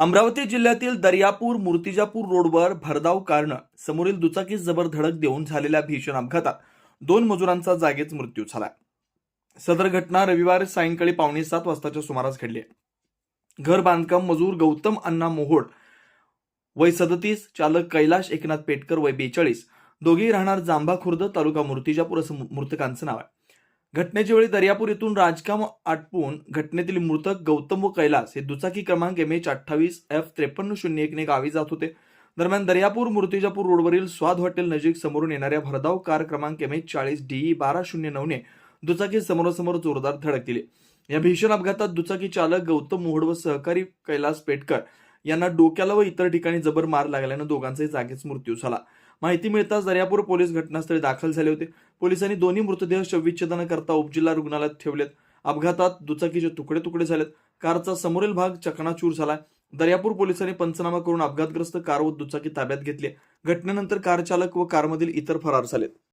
अमरावती जिल्ह्यातील दर्यापूर मूर्तिजापूर रोडवर भरधाव कारनं समोरील दुचाकीस जबर धडक देऊन झालेल्या भीषण अपघातात दोन मजुरांचा जागीच मृत्यू झाला. सदर घटना रविवार सायंकाळी पावणे सात वाजताच्या सुमारास घडली आहे. घर बांधकाम मजूर गौतम अण्णा मोहोड वय सदतीस चालक कैलाश एकनाथ पेटकर वय बेचाळीस दोघेही राहणार जांभा खुर्द तालुका मूर्तिजापूर असं मृतकांचं नाव आहे. घटनेच्या वेळी दर्यापूर येथून राजकाम आटपून घटनेतील मृतक गौतम व कैलास हे दुचाकी क्रमांक एम एच अठ्ठावीस एफ त्रेपन्न शून्य एकने गावी जात होते. दरम्यान दर्यापूर मूर्तिजापूर रोडवरील स्वाद हॉटेल नजीक समोरून येणाऱ्या भरधाव कार क्रमांक एम एच चाळीस डीई बारा शून्य नऊने दुचाकी समोरासमोर जोरदार धडक दिली. या भीषण अपघातात दुचाकी चालक गौतम मोहड व सहकारी कैलास पेटकर यांना डोक्याला व इतर ठिकाणी जबर मार लागल्यानं दोघांचाही जागीच मृत्यू झाला. माहिती मिळताच दर्यापूर पोलीस घटनास्थळी दाखल झाले होते. पोलिसांनी दोन्ही मृतदेह शवविच्छेदनाकरता उपजिल्हा रुग्णालयात ठेवलेत. अपघातात दुचाकीचे तुकडे तुकडे झालेत. कारचा समोरील भाग चकनाचूर झाला. दर्यापूर पोलिसांनी पंचनामा करून अपघातग्रस्त कार व दुचाकी ताब्यात घेतली. घटनेनंतर कार चालक व कारमधील इतर फरार झालेत.